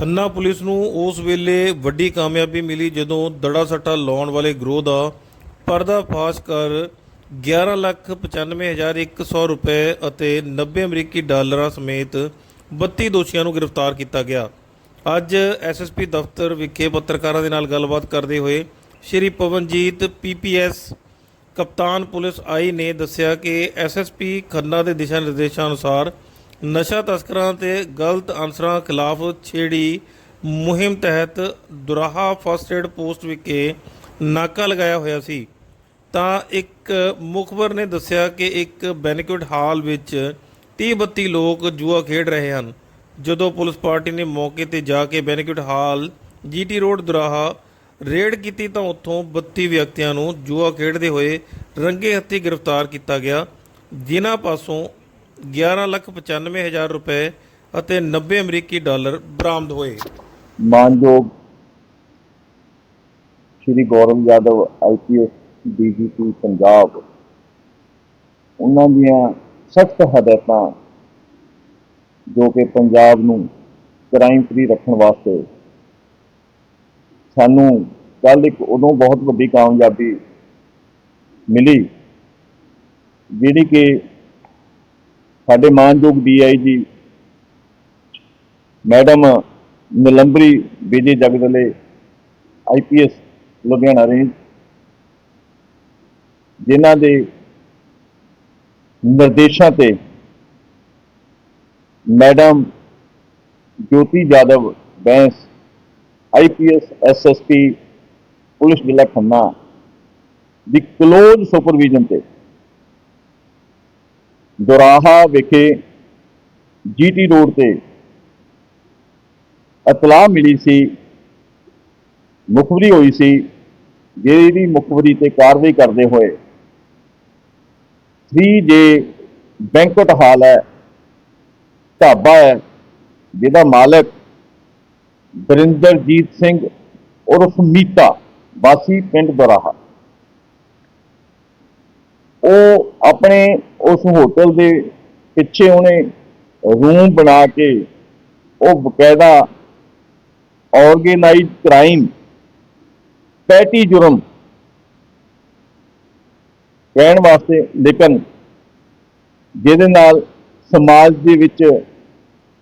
Khanna police ਨੂੰ ਉਸ ਵੇਲੇ ਵੱਡੀ ਕਾਮਯਾਬੀ ਮਿਲੀ ਜਦੋਂ ਦੜਾ ਸੱਟਾ ਲਾਉਣ ਵਾਲੇ ਗਰੋਹ ਦਾ ਪਰਦਾਫਾਸ਼ ਕਰ 11,95,100 ਰੁਪਏ ਅਤੇ 90 ਅਮਰੀਕੀ ਡਾਲਰਾਂ ਸਮੇਤ 32 ਦੋਸ਼ੀਆਂ ਨੂੰ ਗ੍ਰਿਫਤਾਰ ਕੀਤਾ ਗਿਆ। ਅੱਜ ਐਸਐਸਪੀ ਦਫ਼ਤਰ ਵਿਖੇ ਪੱਤਰਕਾਰਾਂ ਦੇ ਨਾਲ ਗੱਲਬਾਤ ਕਰਦੇ ਹੋਏ ਸ਼੍ਰੀ ਪਵਨਜੀਤ ਪੀਪੀਐਸ ਕਪਤਾਨ ਪੁਲਿਸ ਆਈ ਨੇ ਦੱਸਿਆ ਕਿ ਐਸਐਸਪੀ ਖੰਨਾ ਦੇ ਦਿਸ਼ਾ ਨਿਰਦੇਸ਼ਾਂ ਅਨੁਸਾਰ ਨਸ਼ਾ ਤਸਕਰਾਂ ਤੇ ਗਲਤ ਅਨਸਰਾਂ ਖਿਲਾਫ ਛੇੜੀ ਮੁਹਿੰਮ ਤਹਿਤ ਦੁਰਾਹਾ ਫਸਟ ਏਡ ਪੋਸਟ ਵਿਖੇ ਨਾਕਾ ਲਗਾਇਆ ਹੋਇਆ ਸੀ। ਤਾਂ ਇੱਕ ਮੁਖਬਰ ਨੇ ਦੱਸਿਆ ਕਿ ਇੱਕ ਬੈਨਕੁਏਟ ਹਾਲ ਵਿੱਚ 30-32 ਲੋਕ ਜੂਆ ਖੇਡ ਰਹੇ ਹਨ। ਜਦੋਂ ਪੁਲਿਸ ਪਾਰਟੀ ਨੇ ਮੌਕੇ ਤੇ ਜਾ ਕੇ banquet hall, GT road Doraha raid ਕੀਤੀ ਤਾਂ ਉੱਥੋਂ 32 ਵਿਅਕਤੀਆਂ ਨੂੰ ਜੂਆ ਖੇਡਦੇ ਹੋਏ ਰੰਗੇ ਹੱਥੀ ਗ੍ਰਿਫਤਾਰ ਕੀਤਾ ਗਿਆ। ਜਿਨ੍ਹਾਂ ਪਾਸੋਂ 11,95,000 ਰੁਪਏ ਅਤੇ 90 ਅਮਰੀਕੀ ਡਾਲਰ ਬਰਾਮਦ ਹੋਏ। ਮਾਨਯੋਗ ਸ਼੍ਰੀ ਗੌਰਵ ਯਾਦਵ ਆਈਪੀਐਸ ਡੀਜੀਪੀ ਪੰਜਾਬ। ਉਹਨਾਂ ਦੀਆਂ ਸਖਤ ਹਦਾਇਤਾਂ ਜੋ ਕਿ ਪੰਜਾਬ ਨੂੰ ਕ੍ਰਾਈਮ ਫ੍ਰੀ ਰੱਖਣ ਵਾਸਤੇ ਸਾਨੂੰ ਕੱਲ ਇੱਕ ਉਦੋਂ ਬਹੁਤ ਵੱਡੀ ਕਾਮਯਾਬੀ ਮਿਲੀ ਜਿਹੜੀ ਕਿ ਸਾਡੇ ਮਾਨਯੋਗ DIG madam Nilambari Vijay Jagdale IPS Ludhiana range ਜਿਨ੍ਹਾਂ ਦੇ ਨਿਰਦੇਸ਼ਾਂ ਤੇ madam Jyoti Jadhav Bains IPS SSP police ਜ਼ਿਲ੍ਹਾ ਖੰਨਾ ਦੀ ਕਲੋਜ਼ ਸੁਪਰਵਿਜ਼ਨ ਤੇ ਦੁਰਾਹਾ ਵਿਖੇ ਜੀਟੀ ਰੋਡ ਤੇ ਇਤਲਾਹ ਮਿਲੀ ਸੀ, ਮੁਖਬਰੀ ਹੋਈ ਸੀ ਜਿਹਦੀ ਮੁਖਬਰੀ ਤੇ ਕਾਰਵਾਈ ਕਰਦੇ ਹੋਏ 3J ਬੈਂਕਟ ਹਾਲ ਹੈ, ਢਾਬਾ ਹੈ, ਜਿਹਦਾ ਮਾਲਕ ਬਰਿੰਦਰਜੀਤ ਸਿੰਘ ਉਰਫ ਮੀਤਾ, ਵਾਸੀ ਪਿੰਡ ਦੁਰਾਹਾ ਉਹ ਆਪਣੇ ਉਸ ਹੋਟਲ ਦੇ ਪਿੱਛੇ ਉਹਨੇ ਰੂਮ ਬਣਾ ਕੇ ਉਹ ਬਕਾਇਦਾ ਆਰਗੇਨਾਈਜ਼ਡ ਕ੍ਰਾਈਮ ਪੈਟੀ ਜੁਰਮ ਕਹਿਣ ਵਾਸਤੇ ਲੇਕਿਨ ਜਿਹਦੇ ਨਾਲ ਸਮਾਜ ਦੇ ਵਿੱਚ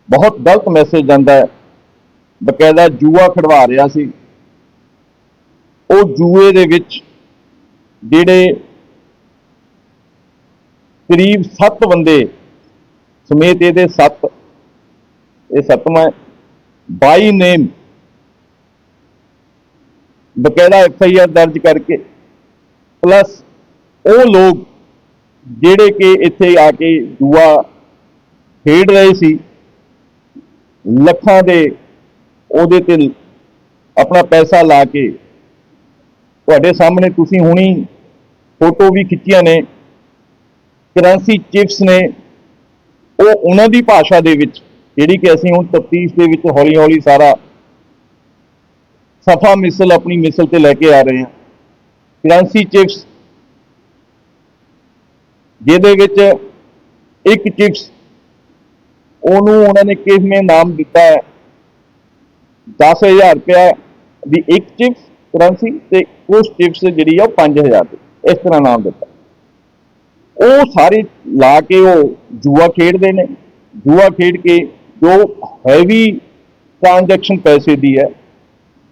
ਬਹੁਤ ਗਲਤ ਮੈਸੇਜ ਜਾਂਦਾ ਹੈ। ਬਕਾਇਦਾ ਜੂਆ ਖੜਵਾ ਰਿਹਾ ਸੀ। ਉਹ ਜੂਏ ਦੇ ਵਿੱਚ ਜਿਹੜੇ ਕਰੀਬ 7 ਬੰਦੇ ਸਮੇਤ ਇਹਦੇ 7 ਇਹ ਸੱਤਵਾਂ ਬਾਈ ਨੇਮ ਬਕਾਇਦਾ ਐਫ ਆਈ ਆਰ ਦਰਜ ਕਰਕੇ, ਪਲੱਸ ਉਹ ਲੋਕ ਜਿਹੜੇ ਕਿ ਇੱਥੇ ਆ ਕੇ ਜੂਆ ਖੇਡ ਰਹੇ ਸੀ, ਲੱਖਾਂ ਦੇ ਉਹਦੇ ਤੇ ਆਪਣਾ ਪੈਸਾ ਲਾ ਕੇ, ਤੁਹਾਡੇ ਸਾਹਮਣੇ ਤੁਸੀਂ ਹੁਣੀ ਫੋਟੋ ਵੀ ਖਿੱਚੀਆਂ ਨੇ। ਕਰੰਸੀ ਚਿਪਸ ਨੇ, ਉਹ ਉਹਨਾਂ ਦੀ ਭਾਸ਼ਾ ਦੇ ਵਿੱਚ, ਜਿਹੜੀ ਕਿ ਅਸੀਂ ਹੁਣ ਤਫਤੀਸ਼ ਦੇ ਵਿੱਚ ਹੌਲੀ ਹੌਲੀ ਸਾਰਾ ਸਫਾ ਮਿਸਲ ਆਪਣੀ ਮਿਸਲ ਤੇ ਲੈ ਕੇ ਆ ਰਹੇ ਹਾਂ। ਕਰੰਸੀ ਚਿਪਸ ਜਿਹਦੇ ਵਿੱਚ ਇੱਕ ਚਿਪਸ ਉਹਨੂੰ ਉਹਨਾਂ ਨੇ ਕਿਸਮੇ ਨਾਮ ਦਿੱਤਾ ਹੈ? 10000 ਰੁਪਇਆ ਦੀ ਇੱਕ ਚਿਪਸ ਕਰੰਸੀ ਤੇ ਉਸ ਚਿਪਸ ਜਿਹੜੀ ਆ ਉਹ 5000 ਦੀ, ਇਸ ਤਰ੍ਹਾਂ ਨਾਮ ਦਿੱਤਾ। ਉਹ ਸਾਰੇ ਲਾ ਕੇ ਉਹ ਜੂਆ ਖੇਡਦੇ ਨੇ। ਜੂਆ ਖੇਡ ਕੇ ਜੋ ਹੈਵੀ ਟ੍ਰਾਂਜੈਕਸ਼ਨ ਪੈਸੇ ਦੀ ਹੈ,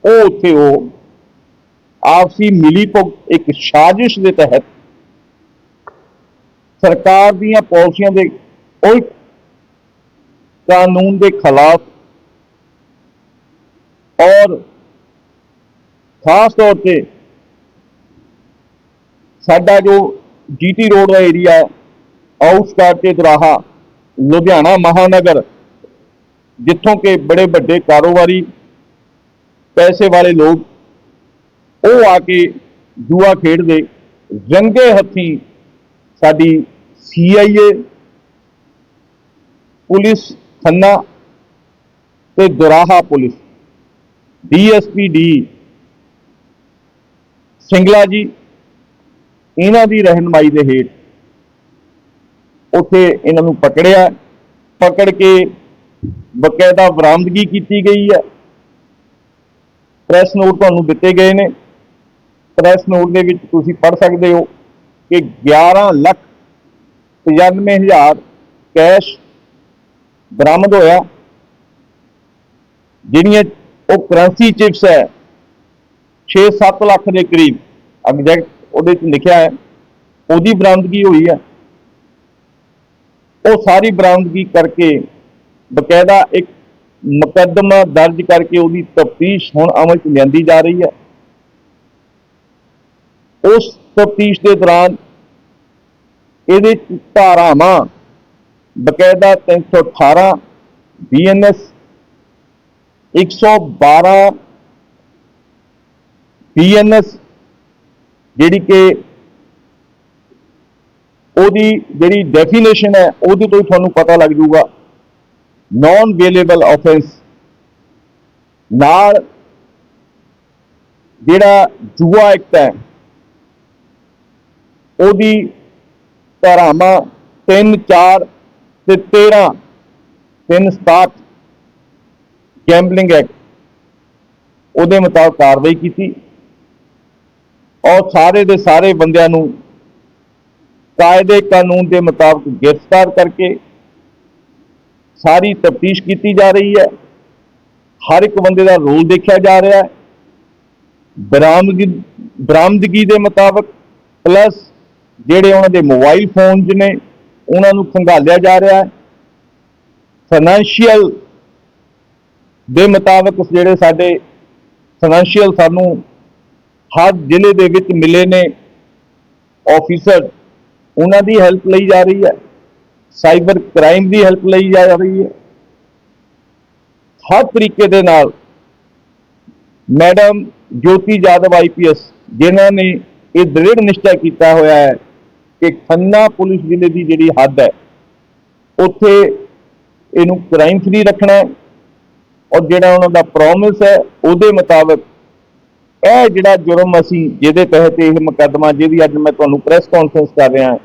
ਉਹ ਉੱਥੇ ਉਹ ਆਪਸੀ ਮਿਲੀ ਭੁਗਤ ਇੱਕ ਸਾਜ਼ਿਸ਼ ਦੇ ਤਹਿਤ ਸਰਕਾਰ ਦੀਆਂ ਪਾਲਿਸੀਆਂ ਦੇ ਉਲਟ ਕਾਨੂੰਨ ਦੇ ਖਿਲਾਫ ਔਰ ਖਾਸ ਤੌਰ ਤੇ ਸਾਡਾ ਜੋ ਜੀਟੀ ਰੋਡ ਦਾ ਏਰੀਆ ਆਊਟਸਕਰਟ ਤੇ ਦਰਾਹਾ, ਲੁਧਿਆਣਾ ਮਹਾਨਗਰ, ਜਿੱਥੋਂ ਕਿ ਬੜੇ ਵੱਡੇ ਕਾਰੋਬਾਰੀ ਪੈਸੇ ਵਾਲੇ ਲੋਕ, ਉਹ ਆ ਕੇ ਜੂਆ ਖੇਡਦੇ, ਰੰਗੇ ਹੱਥੀ ਸਾਡੀ ਸੀਆਈਏ ਪੁਲਿਸ ਖੰਨਾ ਤੇ Doraha police DSP D Singla ji ਇਹਨਾਂ ਦੀ ਰਹਿਨਮਾਈ ਦੇ ਹੇਠ ਉੱਥੇ ਇਹਨਾਂ ਨੂੰ ਪਕੜਿਆ, ਪਕੜ ਕੇ ਬਕਾਇਦਾ ਬਰਾਮਦਗੀ ਕੀਤੀ ਗਈ ਹੈ। ਪ੍ਰੈਸ ਨੋਟ ਤੁਹਾਨੂੰ ਦਿੱਤੇ ਗਏ ਨੇ। ਪ੍ਰੈਸ ਨੋਟ ਦੇ ਵਿੱਚ ਤੁਸੀਂ ਪੜ੍ਹ ਸਕਦੇ ਹੋ ਕਿ 11 ਲੱਖ 95 ਹਜ਼ਾਰ ਕੈਸ਼ ਬਰਾਮਦ ਹੋਇਆ। ਜਿਹੜੀਆਂ ਉਹ ਕਰੰਸੀ ਚਿਪਸ ਹੈ 6-7 ਲੱਖ ਦੇ ਕਰੀਬ, ਐਗਜ਼ੈਕਟ ਉਹਦੇ ਵਿੱਚ ਲਿਖਿਆ ਹੈ, ਉਹਦੀ ਬਰਾਮਦਗੀ ਹੋਈ ਹੈ। ਉਹ ਸਾਰੀ ਬਰਾਮਦਗੀ ਕਰਕੇ ਬਕਾਇਦਾ ਇੱਕ ਮੁਕੱਦਮਾ ਦਰਜ ਕਰਕੇ ਉਹਦੀ ਤਫਤੀਸ਼ ਹੁਣ ਅਮਲ 'ਚ ਲਿਆਂਦੀ ਜਾ ਰਹੀ ਹੈ। ਉਸ ਤਫਤੀਸ਼ ਦੇ ਦੌਰਾਨ ਇਹਦੇ ਧਾਰਾਵਾਂ ਬਕਾਇਦਾ 318 ਬੀਐਨਐਸ 112 ਬੀਐਨਐਸ ਜਿਹੜੀ ਕਿ ਉਹਦੀ ਜਿਹੜੀ ਡੈਫੀਨੇਸ਼ਨ ਹੈ, ਉਹਦੇ ਤੋਂ ਹੀ ਤੁਹਾਨੂੰ ਪਤਾ ਲੱਗ ਜਾਊਗਾ। ਨਾਨ ਵੇਲੇਬਲ ਆਫੈਂਸ ਨਾਲ ਜਿਹੜਾ ਜੂਆ ਐਕਟ ਹੈ, ਉਹਦੀ ਧਾਰਾਵਾਂ 3 4 ਤੇ 13 3 ਸਟਾਰਟ ਗੈਂਬਲਿੰਗ ਐਕਟ ਉਹਦੇ ਮੁਤਾਬਕ ਕਾਰਵਾਈ ਕੀਤੀ। ਔਰ ਸਾਰੇ ਦੇ ਸਾਰੇ ਬੰਦਿਆਂ ਨੂੰ ਕਾਇਦੇ ਕਾਨੂੰਨ ਦੇ ਮੁਤਾਬਕ ਗ੍ਰਿਫਤਾਰ ਕਰਕੇ ਸਾਰੀ ਤਫਤੀਸ਼ ਕੀਤੀ ਜਾ ਰਹੀ ਹੈ। ਹਰ ਇੱਕ ਬੰਦੇ ਦਾ ਰੋਲ ਦੇਖਿਆ ਜਾ ਰਿਹਾ ਹੈ। ਬਰਾਮਦਗੀ ਬਰਾਮਦਗੀ ਦੇ ਮੁਤਾਬਕ, ਪਲੱਸ ਜਿਹੜੇ ਉਹਨਾਂ ਦੇ ਮੋਬਾਈਲ ਫੋਨਸ ਨੇ, ਉਹਨਾਂ ਨੂੰ ਖੰਗਾਲਿਆ ਜਾ ਰਿਹਾ ਹੈ। ਫਾਈਨੈਂਸ਼ੀਅਲ ਦੇ ਮੁਤਾਬਕ ਜਿਹੜੇ ਸਾਡੇ ਫਾਈਨੈਂਸ਼ੀਅਲ ਸਾਨੂੰ ਹਰ ਜ਼ਿਲ੍ਹੇ ਦੇ ਵਿੱਚ ਮਿਲੇ ਨੇ ਆਫੀਸਰ ਉਹਨਾਂ ਦੀ ਹੈਲਪ ਲਈ ਜਾ ਰਹੀ ਹੈ ਸਾਈਬਰ ਕ੍ਰਾਈਮ ਦੀ ਹੈਲਪ ਲਈ ਜਾ ਰਹੀ ਹੈ। ਹਰ ਤਰੀਕੇ ਦੇ ਨਾਲ ਮੈਡਮ ਜੋਤੀ ਜਾਦਵ ਆਈਪੀਐਸ ਜਿਨ੍ਹਾਂ ਨੇ ਇਹ ਦ੍ਰਿੜ ਨਿਸ਼ਚੈ ਕੀਤਾ ਹੋਇਆ ਹੈ ਕਿ ਖੰਨਾ ਪੁਲਿਸ ਜ਼ਿਲ੍ਹੇ ਦੀ ਜਿਹੜੀ ਹੱਦ ਹੈ, ਉੱਥੇ ਇਹਨੂੰ ਕ੍ਰਾਈਮ ਫ੍ਰੀ ਰੱਖਣਾ ਔਰ ਜਿਹੜਾ ਉਹਨਾਂ ਦਾ ਪ੍ਰੋਮਿਸ ਹੈ, ਉਹਦੇ ਮੁਤਾਬਕ ਇਹ ਜਿਹੜਾ ਜੁਰਮ ਅਸੀਂ ਜਿਹਦੇ ਤਹਿਤ ਇਹ ਮੁਕੱਦਮਾ ਜਿਹਦੀ ਅੱਜ ਮੈਂ ਤੁਹਾਨੂੰ ਪ੍ਰੈਸ ਕਾਨਫਰੰਸ ਕਰ ਰਿਹਾ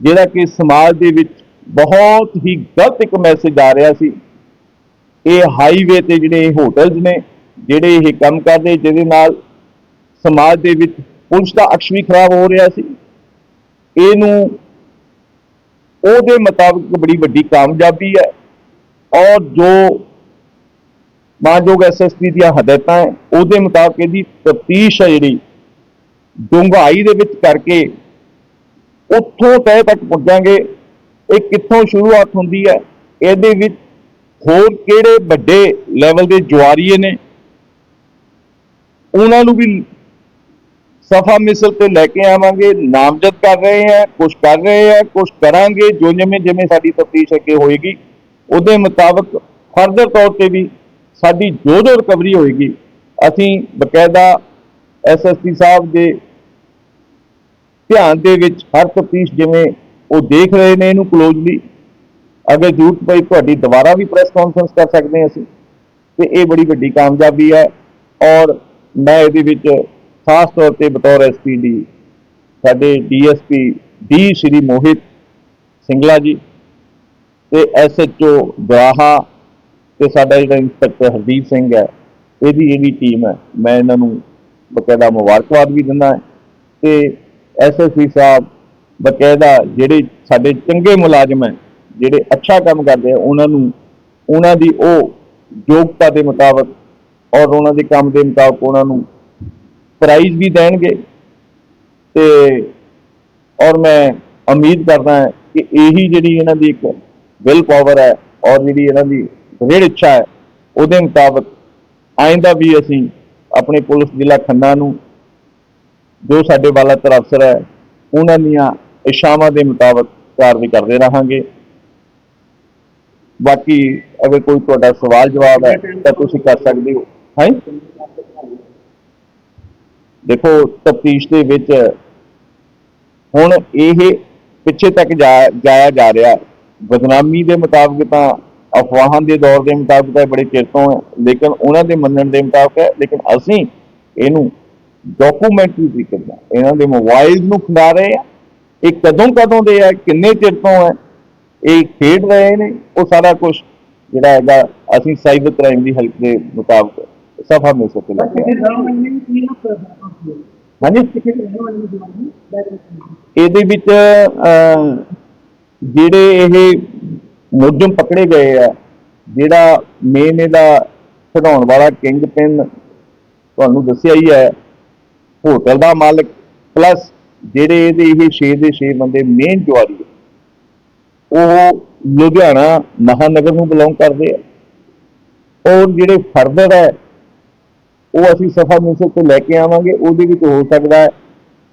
ਜਿਹੜਾ ਕਿ ਸਮਾਜ ਦੇ ਵਿੱਚ ਬਹੁਤ ਹੀ ਗਲਤ ਇੱਕ ਮੈਸੇਜ ਆ ਰਿਹਾ ਸੀ। ਇਹ ਹਾਈਵੇ ਤੇ ਜਿਹੜੇ ਹੋਟਲਸ ਨੇ, ਜਿਹੜੇ ਇਹ ਕੰਮ ਕਰਦੇ, ਜਿਹਦੇ ਨਾਲ ਸਮਾਜ ਦੇ ਵਿੱਚ ਪੁਲਿਸ ਦਾ ਅਕਸ਼ ਵੀ ਖਰਾਬ ਹੋ ਰਿਹਾ ਸੀ। ਇਹਨੂੰ ਉਹਦੇ ਮੁਤਾਬਕ ਬੜੀ ਵੱਡੀ ਕਾਮਯਾਬੀ ਹੈ। ਔਰ ਜੋ ਮਾਨਯੋਗ ਐਸਐਸਪੀ ਦੀਆਂ ਹਦਾਇਤਾਂ ਹੈ, ਉਹਦੇ ਮੁਤਾਬਕ ਇਹਦੀ ਤਫਤੀਸ਼ ਹੈ ਜਿਹੜੀ, ਡੂੰਘਾਈ ਦੇ ਵਿੱਚ ਕਰਕੇ ਉੱਥੋਂ ਤਹਿ ਤੱਕ ਪਹੁੰਚਾਂਗੇ ਇਹ ਕਿੱਥੋਂ ਸ਼ੁਰੂਆਤ ਹੁੰਦੀ ਹੈ, ਇਹਦੇ ਵਿੱਚ ਹੋਰ ਕਿਹੜੇ ਵੱਡੇ ਲੈਵਲ ਦੇ ਜੁਆਰੀਏ ਨੇ? ਉਹਨਾਂ ਨੂੰ ਵੀ ਸਫਾ ਮਿਸਲ ਤੇ ਲੈ ਕੇ ਆਵਾਂਗੇ, ਨਾਮਜ਼ਦ ਕਰ ਰਹੇ ਹਾਂ ਕੁਝ ਕਰ ਰਹੇ ਹਾਂ ਕੁਝ ਕਰਾਂਗੇ, ਜੋ ਜਿਵੇਂ ਜਿਵੇਂ ਸਾਡੀ ਤਫਤੀਸ਼ ਅੱਗੇ ਹੋਏਗੀ, ਉਹਦੇ ਮੁਤਾਬਕ ਫਰਦਰ ਤੌਰ ਤੇ ਵੀ ਸਾਡੀ ਜੋ ਜੋ ਰਿਕਵਰੀ ਹੋਏਗੀ। ਅਸੀਂ ਬਕਾਇਦਾ ਐਸਐਸਪੀ ਸਾਹਿਬ ਦੇ ਧਿਆਨ ਦੇ ਵਿੱਚ ਹਰ ਤਫਤੀਸ਼ ਜਿਵੇਂ ਉਹ ਦੇਖ ਰਹੇ ਨੇ ਇਹਨੂੰ ਕਲੋਜ਼ਲੀ ਅਗਰ ਜ਼ਰੂਰਤ ਪਈ ਤੁਹਾਡੀ ਦੁਬਾਰਾ ਵੀ ਪ੍ਰੈਸ ਕਾਨਫਰੰਸ ਕਰ ਸਕਦੇ ਹਾਂ ਅਸੀਂ, ਤੇ ਇਹ ਬੜੀ ਵੱਡੀ ਕਾਮਯਾਬੀ ਹੈ ਔਰ ਮੈਂ ਇਹਦੇ ਵਿੱਚ ਖਾਸ ਤੌਰ ਤੇ ਬਤੌਰ ਐਸਪੀਡੀ ਸਾਡੇ ਡੀਐਸਪੀ ਡੀ ਸ਼੍ਰੀ ਮੋਹਿਤ ਸਿੰਗਲਾ ਜੀ ਤੇ ਐਸਐਚਓ ਗਰਾਹਾ ਤੇ ਸਾਡਾ ਜਿਹੜਾ ਇੰਸਪੈਕਟਰ ਹਰਦੀਪ ਸਿੰਘ ਹੈ, ਇਹਦੀ ਜਿਹੜੀ ਟੀਮ ਹੈ, ਮੈਂ ਇਹਨਾਂ ਨੂੰ ਬਕਾਇਦਾ ਮੁਬਾਰਕਬਾਦ ਵੀ ਦਿੰਦਾ ਹਾਂ ਤੇ ਐਸਐਸਪੀ ਸਾਹਿਬ ਬਕਾਇਦਾ ਜਿਹੜੇ ਸਾਡੇ ਚੰਗੇ ਮੁਲਾਜ਼ਮ ਹੈ, ਜਿਹੜੇ ਅੱਛਾ ਕੰਮ ਕਰਦੇ ਆ, ਉਹਨਾਂ ਨੂੰ, ਉਹਨਾਂ ਦੀ ਉਹ ਯੋਗਤਾ ਦੇ ਮੁਤਾਬਕ ਔਰ ਉਹਨਾਂ ਦੇ ਕੰਮ ਦੇ ਮੁਤਾਬਕ ਉਹਨਾਂ ਨੂੰ ਪ੍ਰਾਈਜ਼ ਵੀ ਦੇਣਗੇ ਤੇ ਔਰ ਮੈਂ ਉਮੀਦ ਕਰਦਾ ਕਿ ਇਹੀ ਜਿਹੜੀ ਇਹਨਾਂ ਦੀ ਇੱਕ ਵਿਲ ਪਾਵਰ ਹੈ ਔਰ ਜਿਹੜੀ ਇਹਨਾਂ ਦੀ ਦ੍ਰਿੜ ਇੱਛਾ ਹੈ, ਉਹਦੇ ਮੁਤਾਬਕ ਆਇੰਦਾ ਵੀ ਅਸੀਂ ਆਪਣੇ ਪੁਲਿਸ ਜ਼ਿਲ੍ਹਾ ਖੰਨਾ ਨੂੰ ਜੋ ਸਾਡੇ ਵਾਲਾ ਅਫਸਰ ਹੈ, ਉਹਨਾਂ ਦੀਆਂ ਇਸ਼ਾਵਾਂ ਦੇ ਮੁਤਾਬਕ ਕਾਰਵਾਈ ਕਰਦੇ ਰਹਾਂਗੇ। ਬਾਕੀ ਅਗਰ ਕੋਈ ਤੁਹਾਡਾ ਸਵਾਲ ਜਵਾਬ ਹੈ, ਤਾਂ ਤੁਸੀਂ ਕਰ ਸਕਦੇ ਹੋ। ਹਾਂ? ਦੇਖੋ, ਤਫਤੀਸ਼ ਦੇ ਵਿੱਚ ਹੁਣ ਇਹ ਪਿੱਛੇ ਤੱਕ ਜਾ- ਜਾਇਆ ਜਾ ਰਿਹਾ। ਬਦਨਾਮੀ ਦੇ ਮੁਤਾਬਕ ਤਾਂ ਅਫਵਾਹਾਂ ਦੇ ਦੌਰ ਦੇ ਮੁਤਾਬਕ ਤਾਂ ਬੜੇ ਚਿਰ ਤੋਂ ਹੈ, ਲੇਕਿਨ ਉਹਨਾਂ ਦੇ ਮੰਨਣ ਦੇ ਮੁਤਾਬਕ ਹੈ, ਲੇਕਿਨ ਅਸੀਂ ਇਹਨੂੰ ਡਾਕੂਮੈਂਟਰੀ ਤਰੀਕੇ ਨਾਲ ਇਹਨਾਂ ਦੇ ਮੋਬਾਈਲ ਨੂੰ ਖਿਲਾ ਰਹੇ ਆ ਇਹ ਕਦੋਂ ਕਦੋਂ ਦੇ ਆ ਕਿੰਨੇ ਚਿਰ ਤੋਂ ਹੈ, ਇਹ ਖੇਡ ਰਹੇ ਨੇ, ਉਹ ਸਾਰਾ ਕੁਝ ਜਿਹੜਾ ਹੈਗਾ, ਅਸੀਂ ਸਾਈਬਰ ਕ੍ਰਾਈਮ ਦੀ ਹੈਲਪ ਦੇ ਮੁਤਾਬਕ ਸਫਾ ਮਿਲ ਸਕੇ ਲੈ ਕੇ ਹਾਂਜੀ? ਇਹਦੇ ਵਿੱਚ ਜਿਹੜੇ ਇਹ ਮੁਲਜ਼ਮ ਪਕੜੇ ਗਏ ਆ, ਜਿਹੜਾ ਮੇਨ ਇਹਦਾ ਖਿਡਾਉਣ ਵਾਲਾ ਕਿੰਗ ਪਿੰਨ ਤੁਹਾਨੂੰ ਦੱਸਿਆ ਹੀ ਹੈ, ਹੋਟਲ ਦਾ ਮਾਲਕ ਪਲੱਸ ਜਿਹੜੇ ਇਹਦੇ ਇਹ 6 ਦੇ 6 ਬੰਦੇ ਮੇਨ ਜੁਆਰੀ ਉਹ ਲੁਧਿਆਣਾ ਮਹਾਨਗਰ ਨੂੰ ਬਿਲੋਂਗ ਕਰਦੇ ਆ। ਔਰ ਜਿਹੜੇ ਫਰਦਰ ਹੈ, ਉਹ ਅਸੀਂ ਸਫਾ ਮਿਊਨਿਸਪਲ ਤੋਂ ਲੈ ਕੇ ਆਵਾਂਗੇ, ਉਹਦੇ ਵਿੱਚ ਹੋ ਸਕਦਾ ਹੈ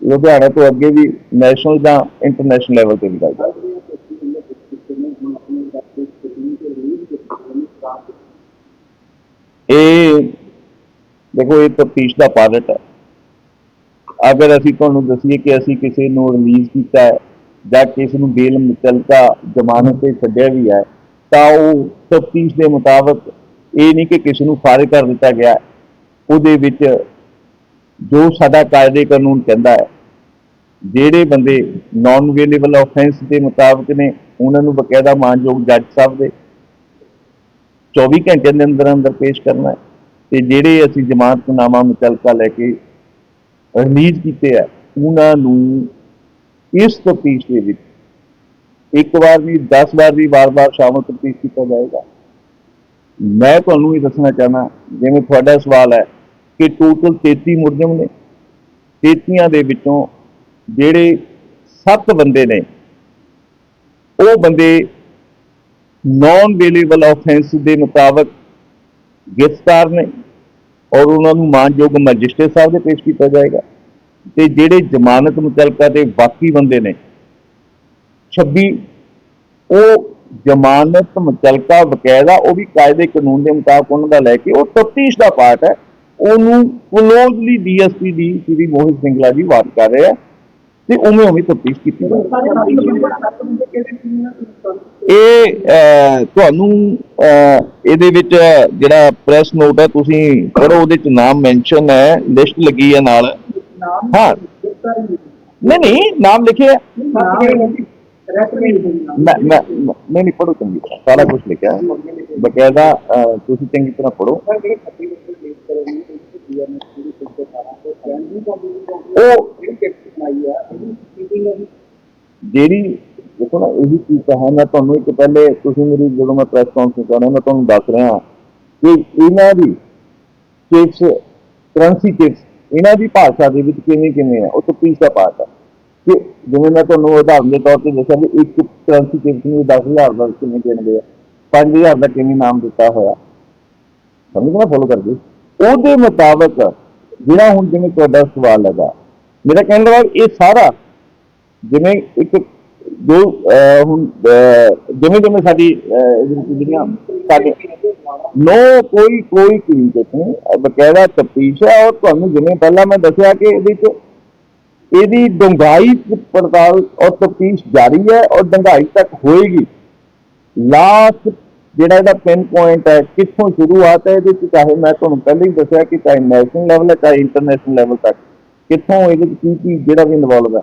ਲੁਧਿਆਣਾ ਤੋਂ ਅੱਗੇ ਵੀ ਨੈਸ਼ਨਲ ਜਾਂ ਇੰਟਰਨੈਸ਼ਨਲ ਲੈਵਲ ਤੇ ਵੀ ਗੱਲ ਇਹ ਦੇਖੋ, ਇਹ ਤਫਤੀਸ਼ ਦਾ ਪਾਰਟ ਹੈ। ਅਗਰ ਅਸੀਂ ਤੁਹਾਨੂੰ ਦਸੀਏ ਕਿ ਅਸੀਂ ਕਿਸੇ ਨੂੰ ਰਿਲੀਜ਼ ਕੀਤਾ ਹੈ ਜਾਂ ਕਿਸੇ ਨੂੰ ਬੇਲ ਮੁਤਲਕਾ ਜ਼ਮਾਨਤ ਤੇ ਛੱਡਿਆ ਵੀ ਹੈ, ਤਾਂ ਉਹ ਤਫਤੀਸ਼ ਦੇ ਮੁਤਾਬਕ ਇਹ ਨਹੀਂ ਕਿ ਕਿਸੇ ਨੂੰ ਫਾਰਿਗ ਕਰ ਦਿੱਤਾ ਗਿਆ ਉਹਦੇ ਵਿੱਚ ਜੋ ਸਾਡਾ ਕਾਇਦੇ ਕਾਨੂੰਨ ਕਹਿੰਦਾ ਹੈ, ਜਿਹੜੇ ਬੰਦੇ ਨਾਨ ਅਵੇਲੇਬਲ ਆਫੈਂਸ ਦੇ ਮੁਤਾਬਕ ਨੇ, ਉਹਨਾਂ ਨੂੰ ਬਕਾਇਦਾ ਮਾਨਯੋਗ ਜੱਜ ਸਾਹਿਬ ਦੇ 24 ਘੰਟੇ ਦੇ ਅੰਦਰ ਅੰਦਰ ਪੇਸ਼ ਕਰਨਾ ਹੈ। ਤੇ ਜਿਹੜੇ ਅਸੀਂ ਜ਼ਮਾਨਤਨਾਮਾ ਮੁਤਲਕਾ ਲੈ ਕੇ ਰਿਲੀਜ਼ ਕੀਤੇ ਆ, ਉਹਨਾਂ ਨੂੰ ਇਸ ਤਫਤੀਸ਼ ਦੇ ਵਿੱਚ ਇੱਕ ਵਾਰ ਵੀ 10 ਵਾਰ ਵੀ ਵਾਰ-ਵਾਰ ਸ਼ਾਮਲ ਤਫਤੀਸ਼ ਕੀਤਾ ਜਾਏਗਾ। ਮੈਂ ਤੁਹਾਨੂੰ ਇਹ ਦੱਸਣਾ ਚਾਹਨਾ ਜਿਵੇਂ ਤੁਹਾਡਾ ਸਵਾਲ ਹੈ ਕਿ ਟੋਟਲ 33 ਮੁਲਜ਼ਮ ਨੇ। 33 ਦੇ ਵਿੱਚੋਂ ਜਿਹੜੇ 7 ਬੰਦੇ ਨੇ, ਉਹ ਬੰਦੇ ਨਾਨ ਵੇਲੇਬਲ ਆਫੈਂਸ ਦੇ ਮੁਤਾਬਕ ਗ੍ਰਿਫਤਾਰ ਨੇ ਔਰ ਉਹਨਾਂ ਨੂੰ ਮਾਨਯੋਗ ਮੈਜਿਸਟਰੇਟ ਸਾਹਿਬ ਦੇ ਪੇਸ਼ ਕੀਤਾ ਜਾਏਗਾ ਤੇ ਜਿਹੜੇ ਜ਼ਮਾਨਤ ਮੁਤਲਕਾ ਦੇ ਬਾਕੀ ਬੰਦੇ ਨੇ 26 ਉਹ ਜ਼ਮਾਨਤ ਮੁਤਲਕਾ ਬਕਾਇਦਾ ਉਹ ਵੀ ਕਾਇਦੇ ਕਾਨੂੰਨ ਦੇ ਮੁਤਾਬਕ ਉਹਨਾਂ ਦਾ ਲੈ ਕੇ, ਉਹ ਤਫਤੀਸ਼ ਦਾ ਪਾਰਟ ਹੈ, ਉਹਨੂੰ ਕਲੋਜ਼ਲੀ ਡੀਐਸਪੀ ਦੀ ਸ੍ਰੀ ਮੋਹਿਤ ਸਿੰਘਲਾ ਜੀ ਬਾਤ ਕਰ ਰਹੇ ਆ ਤੇ ਉਵੇਂ ਉਵੇਂ ਤਫਤੀਸ਼ ਕੀਤੀ ਜਾ ਰਹੀ ਹੈ ਇਹ ਤੁਹਾਨੂੰ ਇਹਦੇ ਵਿੱਚ ਜਿਹੜਾ ਪ੍ਰੈਸ ਨੋਟ ਹੈ ਤੁਸੀਂ ਪੜੋ ਉਹਦੇ ਚ ਨਾਮ ਮੈਂਸ਼ਨ ਹੈ ਲਿਸਟ ਲੱਗੀ ਹੈ ਨਾਲ। ਹਾਂ। ਨਹੀਂ। ਨਹੀਂ ਨਾਮ ਲਿਖਿਆ। ਮੈਂ ਮੈਂ ਨਹੀਂ ਨਹੀਂ ਪੜੋ ਚੰਗੀ ਤਰ੍ਹਾਂ ਸਾਰਾ ਕੁਝ ਲਿਖਿਆ ਹੈ। ਬਕਾਇਦਾ ਤੁਸੀਂ ਚੰਗੀ ਤਰ੍ਹਾਂ ਪੜੋ ਉਹ ਜਿਹੜੀ ਦੇਖੋ ਨਾ, ਇਹੀ ਚੀਜ਼ ਤਾਂ ਹੈ। ਮੈਂ ਤੁਹਾਨੂੰ ਇੱਕ ਪਹਿਲੇ, ਤੁਸੀਂ ਮੇਰੀ ਜਦੋਂ ਮੈਂ ਪ੍ਰੈਸ ਕਾਨਫਰੰਸ ਕਰਨਾ ਮੈਂ ਤੁਹਾਨੂੰ ਦੱਸ ਰਿਹਾ ਕਿ ਇਹਨਾਂ ਦੀ ਚਿਪਸ ਕਰੰਸੀ ਚਿਪਸ ਇਹਨਾਂ ਦੀ ਭਾਸ਼ਾ ਦੇ ਵਿੱਚ ਕਿਵੇਂ ਕਿਵੇਂ ਹੈ ਉਹ ਤਪੀਸ ਦਾ ਪਾਰਟ ਹੈ ਕਿ ਜਿਵੇਂ ਮੈਂ ਤੁਹਾਨੂੰ ਉਦਾਹਰਨ ਦੇ ਤੌਰ ਤੇ ਦੱਸਿਆ ਵੀ ਇੱਕ ਕਰੰਸੀ ਚਿਪਸ ਨੂੰ 10000 ਦਾ ਕਿਵੇਂ ਕਹਿੰਦੇ ਆ 5000 ਦਾ ਕਿਵੇਂ ਨਾਮ ਦਿੱਤਾ ਹੋਇਆ। ਸਮਝਣਾ ਫੋਲੋ ਕਰਦੇ। ਉਹਦੇ ਮੁਤਾਬਕ ਜਿਹੜਾ ਹੁਣ ਜਿਵੇਂ ਤੁਹਾਡਾ ਸਵਾਲ ਹੈਗਾ, ਮੇਰਾ ਕਹਿਣ ਦਾ ਇਹ ਸਾਰਾ ਜਿਵੇਂ ਇੱਕ ਜੋ ਹੁਣ ਜਿਵੇਂ ਜਿਵੇਂ ਸਾਡੀ ਅਹ, ਇਹਦੇ ਵਿੱਚ ਜਿਹੜੀਆਂ ਸਾਡੇ ਨੋ ਕੋਈ ਕੋਈ ਕਲੀਨਿਕ ਨਹੀਂ ਬਕਾਇਦਾ ਤਫਤੀਸ਼ ਹੈ ਔਰ ਤੁਹਾਨੂੰ ਜਿਵੇਂ ਪਹਿਲਾਂ ਮੈਂ ਦੱਸਿਆ ਕਿ ਇਹਦੇ ਵਿੱਚ ਇਹਦੀ ਡੂੰਘਾਈ ਪੜਤਾਲ ਔਰ ਤਫਤੀਸ਼ ਜਾਰੀ ਹੈ ਔਰ ਡੂੰਘਾਈ ਤੱਕ ਹੋਏਗੀ। ਲਾਸਟ ਜਿਹੜਾ ਇਹਦਾ ਪਿਨ ਪੁਆਇੰਟ ਹੈ ਕਿੱਥੋਂ ਸ਼ੁਰੂਆਤ ਹੈ ਇਹਦੇ ਚ ਚਾਹੇ ਮੈਂ ਤੁਹਾਨੂੰ ਪਹਿਲਾਂ ਹੀ ਦੱਸਿਆ ਕਿ ਚਾਹੇ ਨੈਸ਼ਨਲ ਲੈਵਲ ਹੈ ਚਾਹੇ ਇੰਟਰਨੈਸ਼ਨਲ ਲੈਵਲ ਤੱਕ ਕਿੱਥੋਂ ਇਹਦੇ ਚ ਕੀ ਕੀ ਜਿਹੜਾ ਵੀ ਇਨਵੋਲਵ ਹੈ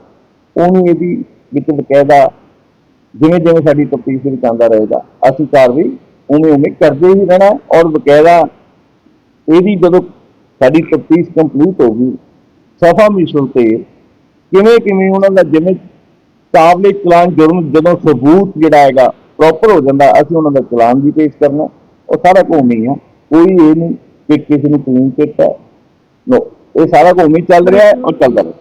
ਉਹਨੂੰ ਇਹਦੀ ਵਿੱਚ ਬਕਾਇਦਾ ਜਿਵੇਂ ਜਿਵੇਂ ਸਾਡੀ ਤਫਤੀਸ਼ ਵਿੱਚ ਆਉਂਦਾ ਰਹੇਗਾ, ਅਸੀਂ ਕਾਰਵਾਈ ਉਵੇਂ ਉਵੇਂ ਕਰਦੇ ਹੀ ਰਹਿਣਾ ਔਰ ਬਕਾਇਦਾ ਇਹਦੀ ਜਦੋਂ ਸਾਡੀ ਤਫਤੀਸ਼ ਕੰਪਲੀਟ ਹੋ ਸਫਾ ਮਿਸ਼ਲ ਤੇ ਕਿਵੇਂ ਕਿਵੇਂ ਉਹਨਾਂ ਦਾ ਜਿਵੇਂ ਕਾਬਲੇ ਚਲਾਨ ਜੁਰਮ ਜਦੋਂ ਸਬੂਤ ਜਿਹੜਾ ਹੈਗਾ ਪ੍ਰੋਪਰ ਹੋ ਜਾਂਦਾ, ਅਸੀਂ ਉਹਨਾਂ ਦਾ ਚਲਾਨ ਵੀ ਪੇਸ਼ ਕਰਨਾ, ਉਹ ਸਾਰਾ ਘੁੰਮ ਹੀ ਆ, ਕੋਈ ਇਹ ਨਹੀਂ ਕਿ ਕਿਸੇ ਨੂੰ ਕਲੀਨ ਚਿੱਟ ਹੈ। ਨੋ ਇਹ ਸਾਰਾ ਘੁੰਮ ਹੀ ਚੱਲ ਰਿਹਾ ਹੈ ਔਰ ਚੱਲਦਾ ਰਹੇ।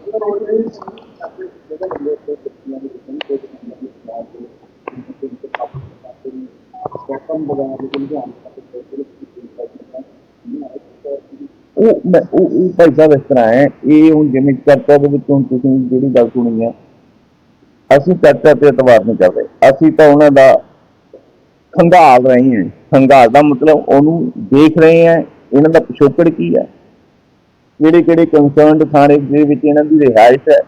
ਉਹ ਮੈਂ ਉਹ ਉਹ ਭਾਈ ਸਾਹਿਬ ਇਸ ਤਰ੍ਹਾਂ ਹੈ, ਇਹ ਹੁਣ ਜਿਵੇਂ ਚਰਚਾ ਦੇ ਵਿੱਚ ਹੁਣ ਤੁਸੀਂ ਜਿਹੜੀ ਗੱਲ ਸੁਣੀ ਹੈ, ਅਸੀਂ ਚਰਚਾ ਤੇ ਇਤਬਾਰ ਨਹੀਂ ਕਰਦੇ। ਅਸੀਂ ਤਾਂ ਉਹਨਾਂ ਦਾ ਖੰਗਾਲ ਰਹੇ ਹਾਂ। ਖੰਗਾਲ ਦਾ ਮਤਲਬ ਉਹਨੂੰ ਦੇਖ ਰਹੇ ਹਾਂ, ਇਹਨਾਂ ਦਾ ਪਿਛੋਕੜ ਕੀ ਹੈ? ਕਿਹੜੇ ਕਿਹੜੇ ਕੰਸਰਨਡ ਥਾਣੇ ਦੇ ਵਿੱਚ ਇਹਨਾਂ ਦੀ ਰਿਹਾਇਸ਼ ਹੈ?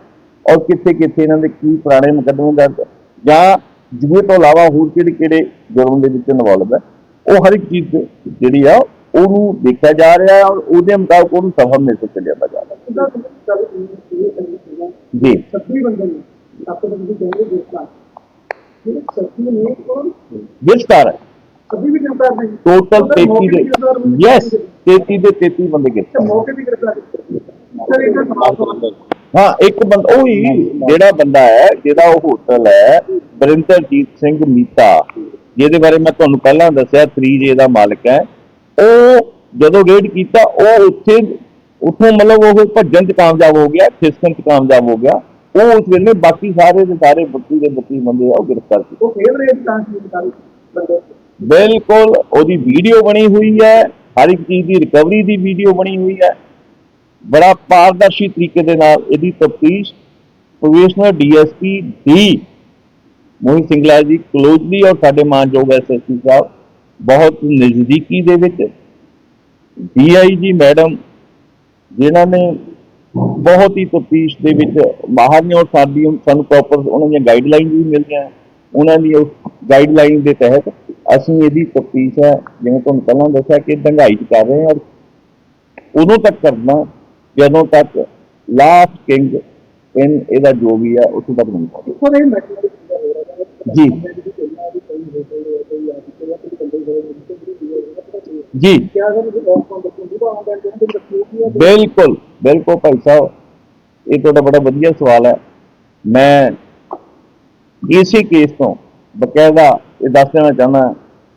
ਔਰ ਕਿੱਥੇ ਕਿੱਥੇ ਇਹਨਾਂ ਦੇ ਕੀ ਪੁਰਾਣੇ ਮੁਕੱਦਮੇ ਦਰਜ ਜਾਂ ਜੁਏ ਤੋਂ ਇਲਾਵਾ ਹੋਰ ਕਿਹੜੇ ਕਿਹੜੇ ਜੁਰਮ ਦੇ ਵਿੱਚ ਇਨਵੋਲਵ ਹੈ ਉਹ ਹਰ ਇੱਕ ਚੀਜ਼ ਜਿਹੜੀ ਆ ਉਹਨੂੰ ਦੇਖਿਆ ਜਾ ਰਿਹਾ ਹੈ ਔਰ ਉਹਦੇ ਮੁਤਾਬਕ ਉਹਨੂੰ ਸਫਲ ਕੇ ਲਿਆਂਦਾ ਜਾ ਰਿਹਾ ਹੈ। ਜੀ। ਸੱਤੀ ਬੰਦੇ ਨੇ ਸੱਤ ਬੰਦੇ ਕਹਿੰਦੇ ਨੇ ਕੋਲ ਗ੍ਰਿਫਤਾਰ ਹੈ। ਟੋਟਲ 33 ਦੇ ਯੈਸ 33 ਦੇ 33 ਬੰਦੇ ਗ੍ਰਿਫਤਾਰ ਹਾਂ। ਇੱਕ ਬੰਦਾ ਉਹ ਹੀ ਜਿਹੜਾ ਬੰਦਾ ਹੈ ਜਿਹਦਾ ਉਹ ਹੋਟਲ ਹੈ ਬਰਿੰਦਰਜੀਤ ਸਿੰਘ ਮੀਤਾ। ਜਿਹਦੇ ਬਾਰੇ ਮੈਂ ਤੁਹਾਨੂੰ ਪਹਿਲਾਂ ਦੱਸਿਆ 3J ਦਾ ਮਾਲਕ ਹੈ। ਉਹ ਜਦੋਂ ਰੇਡ ਕੀਤਾ ਉਹ ਉੱਥੇ ਉੱਥੋਂ ਮਤਲਬ ਉਹ ਭੱਜਣ ਚ ਕਾਮਯਾਬ ਹੋ ਗਿਆ ਖਿਸਕਣ ਚ ਕਾਮਯਾਬ ਹੋ ਗਿਆ। ਉਹ ਉਸ ਵੇਲੇ ਬਾਕੀ ਸਾਰੇ ਦੇ ਸਾਰੇ ਬੱਤੀ ਦੇ ਬੱਤੀ ਬੰਦੇ ਆ ਉਹ ਗ੍ਰਿਫਤਾਰ ਕੀਤੇ। ਉਹ ਫੇਰ ਰੇਡ ਤਾਂ ਸੀ ਬੰਦੇ ਬਿਲਕੁਲ ਉਹਦੀ ਵੀਡੀਓ ਬਣੀ ਹੋਈ ਹੈ, ਹਰ ਇੱਕ ਚੀਜ਼ ਦੀ ਰਿਕਵਰੀ ਦੀ ਵੀਡੀਓ ਬਣੀ ਹੋਈ ਹੈ ਬੜਾ ਪਾਰਦਰਸ਼ੀ ਤਰੀਕੇ ਦੇ ਨਾਲ ਇਹਦੀ ਤਫਤੀਸ਼ professional DSP D Mohit Singla ji closely ਔਰ ਸਾਡੇ ਮਾਨਯੋਗ ਐਸਐਸਪੀ ਸਾਹਿਬ, ਬਹੁਤ ਨਜ਼ਦੀਕੀ ਦੇ ਵਿੱਚ ਡੀਆਈਜੀ ਮੈਡਮ, ਜਿਨ੍ਹਾਂ ਨੇ ਬਹੁਤ ਹੀ ਤਫਤੀਸ਼ ਦੇ ਵਿੱਚ ਬਾਹਰ ਨੇ ਔਰ ਸਾਡੀ ਸਾਨੂੰ ਪ੍ਰੋਪਰ ਉਹਨਾਂ ਦੀਆਂ ਗਾਈਡਲਾਈਨ ਵੀ ਮਿਲਦੀਆਂ ਹੈ। ਉਹਨਾਂ ਦੀ ਉਸ ਗਾਈਡਲਾਈਨ ਦੇ ਤਹਿਤ ਅਸੀਂ ਇਹਦੀ ਤਫਤੀਸ਼ ਹੈ ਜਿਵੇਂ ਤੁਹਾਨੂੰ ਪਹਿਲਾਂ ਦੱਸਿਆ ਕਿ ਡੰਗਾਈ ਚ ਕਰ ਰਹੇ ਹਾਂ। ਔਰ ਉਦੋਂ ਤੱਕ ਕਰਨਾ ਜਦੋਂ ਤੱਕ ਲਾਸਟ ਕਿੰਗ ਇਨ ਇਹਦਾ ਜੋ ਵੀ ਹੈ ਉਸ ਤੱਕ ਨਹੀਂ ਜੀ। ਜੀ। ਬਿਲਕੁਲ ਬਿਲਕੁਲ ਭਾਈ ਸਾਹਿਬ ਇਹ ਤੁਹਾਡਾ ਬੜਾ ਵਧੀਆ ਸਵਾਲ ਹੈ। ਮੈਂ ਇਸੇ ਕੇਸ ਤੋਂ ਬਕਾਇਦਾ ਇਹ ਦੱਸ ਦੇਣਾ ਚਾਹੁੰਦਾ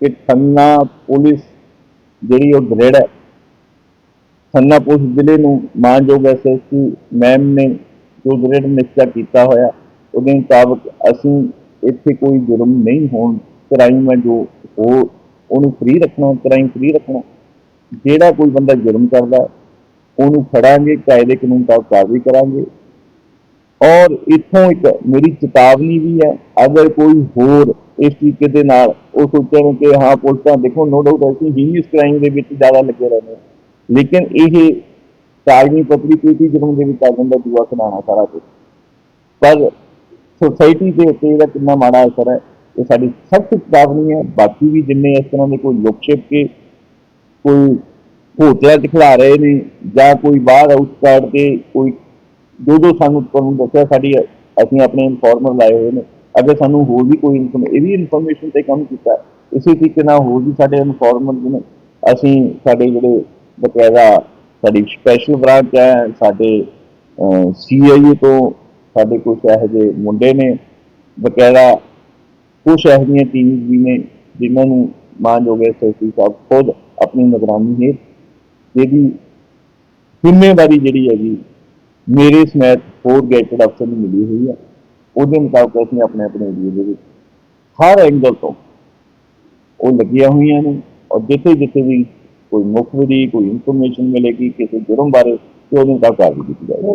ਕਿ ਖੰਨਾ ਪੁਲਿਸ ਜਿਹੜੀ ਉਹ ਗ੍ਰੇਡ ਹੈ। ਖੰਨਾ ਪੁਲਿਸ ਜ਼ਿਲ੍ਹੇ ਨੂੰ ਮਾਨਯੋਗ ਐਸਐਸਪੀ ਮੈਮ ਨੇ ਜੋ ਗ੍ਰੇਡ ਨਿਸ਼ਚਾ ਕੀਤਾ ਹੋਇਆ, ਉਹਦੇ ਮੁਤਾਬਕ ਅਸੀਂ ਇੱਥੇ ਕੋਈ ਜੁਰਮ ਨਹੀਂ ਹੋਣ ਕ੍ਰਾਈਮ ਹੈ ਜੋ ਉਹ ਉਹਨੂੰ ਫ੍ਰੀ ਰੱਖਣਾ, ਕ੍ਰਾਈਮ ਫ੍ਰੀ ਰੱਖਣਾ। ਜਿਹੜਾ ਕੋਈ ਬੰਦਾ ਜੁਰਮ ਕਰਦਾ, ਉਹਨੂੰ ਫੜਾਂਗੇ, ਕਾਇਦੇ ਕਾਨੂੰਨ ਤਹਿਤ ਕਾਰਵਾਈ ਕਰਾਂਗੇ। ਔਰ ਇੱਥੋਂ ਇੱਕ ਮੇਰੀ ਚੇਤਾਵਨੀ ਵੀ ਹੈ, ਅਗਰ ਕੋਈ ਹੋਰ ਇਸ ਤਰੀਕੇ ਦੇ ਨਾਲ ਉਹ ਸੋਚਿਆ ਸੋਚਣ ਕਿ ਹਾਂ, ਪੁਲਿਸਾਂ ਦੇਖੋ ਨੋ ਡਾਊਟ ਅਸੀਂ ਹੀਨੀਅਸ ਕ੍ਰਾਈਮ ਦੇ ਵਿੱਚ ਜ਼ਿਆਦਾ ਲੱਗੇ ਰਹਿੰਦੇ ਹਾਂ। ਲੇਕਿਨ ਇਹ ਕਾਗਨੀ ਪਤਲੀ ਪੀਤੀ ਜੁਰਮ ਦੇ ਵਿੱਚ ਆ ਜਾਂਦਾ, ਦੂਆ ਖਿਡਾਉਣਾ ਸਾਰਾ ਕੁਝ ਪਰ ਸੋਸਾਇਟੀ ਦੇ ਉੱਤੇ ਇਹਦਾ ਕਿੰਨਾ ਮਾੜਾ ਅਸਰ ਹੈ, ਇਹ ਸਾਡੀ ਸਖਤ ਚੇਤਾਵਨੀ ਹੈ। ਬਾਕੀ ਵੀ ਜਿੰਨੇ ਇਸ ਤਰ੍ਹਾਂ ਦੇ ਕੋਈ ਲੁਕ ਛਿਪ ਕੇ ਕੋਈ ਹੋਟਲਾਂ 'ਚ ਖਿਲਾ ਰਹੇ ਨੇ ਜਾਂ ਕੋਈ ਬਾਹਰ ਆਊਟਸਾਈਡ ਤੇ ਕੋਈ ਦੋ ਦੋ ਸਾਨੂੰ ਤੁਹਾਨੂੰ ਦੱਸਿਆ, ਸਾਡੀ ਅਸੀਂ ਆਪਣੇ ਇਨਫੋਰਮਰ ਲਾਏ ਹੋਏ ਨੇ। ਅਗਰ ਸਾਨੂੰ ਹੋਰ ਵੀ ਕੋਈ ਇਨਫੋਰਮ ਇਹ ਵੀ ਇਨਫੋਰਮੇਸ਼ਨ ਤੇ ਕੰਮ ਕੀਤਾ। ਇਸੇ ਤਰੀਕੇ ਨਾਲ ਹੋਰ ਵੀ ਸਾਡੇ ਇਨਫੋਰਮਰ ਨੇ। ਅਸੀਂ ਸਾਡੇ ਜਿਹੜੇ ਬਕਾਇਦਾ ਸਾਡੀ ਸਪੈਸ਼ਲ ਬ੍ਰਾਂਚ ਹੈ, ਸਾਡੇ ਸੀਆਈਏ ਤੋਂ ਸਾਡੇ ਕੁਝ ਇਹੋ ਜਿਹੇ ਮੁੰਡੇ ਨੇ, ਬਕਾਇਦਾ ਕੁਝ ਇਹੋ ਜਿਹੀਆਂ ਟੀਮਸ ਵੀ ਨੇ, ਜਿਨ੍ਹਾਂ ਨੂੰ ਮਾਨਯੋਗ ਐਸਐਸਪੀ ਸਾਹਿਬ ਖੁਦ ਆਪਣੀ ਨਿਗਰਾਨੀ ਹੇਠ ਜਿਹਦੀ ਜ਼ਿੰਮੇਵਾਰੀ ਜਿਹੜੀ ਹੈਗੀ, ਮੇਰੇ ਸਮੇਤ ਹੋਰ ਗੈਟਡ ਅਫਸਰ ਨੂੰ ਮਿਲੀ ਹੋਈ ਹੈ। ਉਹਦੇ ਮੁਤਾਬਕ ਅਸੀਂ ਆਪਣੇ ਆਪਣੇ ਏਰੀਏ ਦੇ ਵਿੱਚ ਹਰ ਐਂਗਲ ਤੋਂ ਉਹ ਲੱਗੀਆਂ ਹੋਈਆਂ ਨੇ ਔਰ ਜਿੱਥੇ ਜਿੱਥੇ ਵੀ ਕੋਈ ਮੁਖਬਰੀ ਕੋਈ ਇਨਫੋਰਮੇਸ਼ਨ ਮਿਲੇਗੀ, ਕਿਸੇ ਜੁਰਮ ਬਾਰੇ, ਤੇ ਉਹਦੇ ਮੁਤਾਬਕ ਕਾਰਵਾਈ ਕੀਤੀ ਜਾਏਗੀ।